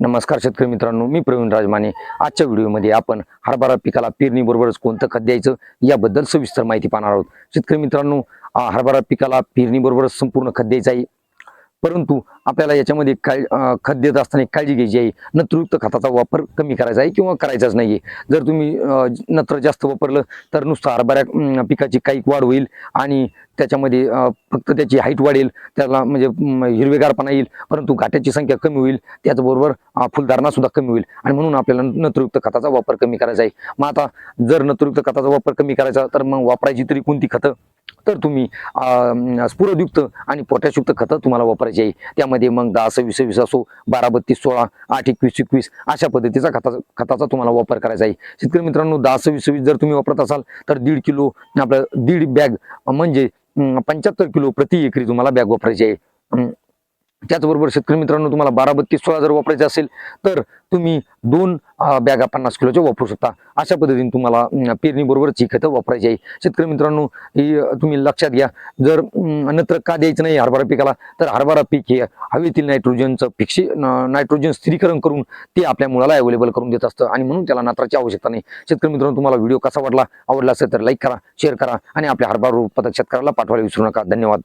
नमस्कार शेतकरी मित्रांनो मी प्रवीण राजमाने. आजच्या व्हिडिओमध्ये आपण हरभरा पिकाला पेरणीबरोबरच कोणतं खत द्यायचं याबद्दल सविस्तर माहिती पाहणार आहोत. शेतकरी मित्रांनो हरभरा पिकाला पेरणीबरोबरच संपूर्ण खत द्यायचं आहे. परंतु आपल्याला याच्यामध्ये काळ खत देत असताना काळजी घ्यायची आहे. नत्रयुक्त खताचा वापर कमी करायचा आहे किंवा करायचाच नाही आहे जर तुम्ही नत्र जास्त वापरलं तर नुसतं हरभऱ्या पिकाची काही वाढ होईल आणि त्याच्यामध्ये फक्त त्याची हाईट वाढेल त्याला म्हणजे हिरवेगारपणा येईल परंतु घाट्याची संख्या कमी होईल त्याचबरोबर फुलधारणासुद्धा फुलधारणा सुद्धा कमी होईल. आणि म्हणून आपल्याला नत्रयुक्त खताचा वापर कमी करायचा आहे. मग आता जर नत्रयुक्त खताचा वापर कमी करायचा तर मग वापरायची तरी कोणती खतं? तर तुम्ही स्फुरदयुक्त आणि पोटॅशयुक्त खतं तुम्हाला वापरायची आहे. त्यामध्ये मग दहा सव्वीस सव्वीस असो बारा बत्तीस सोळा आठ एकवीस एकवीस अशा पद्धतीचा खताचा खताचा तुम्हाला वापर करायचा आहे. शेतकरी मित्रांनो दहा सव्वीस सव्वीस जर तुम्ही वापरत असाल तर दीड किलो आपलं दीड बॅग म्हणजे पंच्याहत्तर किलो प्रति एकरी तुम्हाला बॅग वापरायची आहे. त्याचबरोबर शेतकरी मित्रांनो तुम्हाला बारा बत्तीस सोळा जर वापरायचे असेल तर तुम्ही दोन बॅगा पन्नास किलोच्या वापरू शकता. अशा पद्धतीने तुम्हाला पेरणीबरोबरच ही खतं वापरायची आहे. शेतकरी मित्रांनो ही तुम्ही लक्षात घ्या जर नत्र का द्यायचं नाही हरभरा पिकाला तर हरभरा पीक हे हवेतील नायट्रोजनचं फिक्शी नायट्रोजन स्थिरीकरण करून ते आपल्या मुलाला अवेलेबल करून देत असतं आणि म्हणून त्याला नत्राची आवश्यकता नाही. शेतकरी मित्रांनो तुम्हाला व्हिडिओ कसा वाटला आवडला असेल तर लाईक करा शेअर करा आणि आपल्या हरभरा उत्पादक शेतकऱ्याला पाठवायला विसरू नका. धन्यवाद.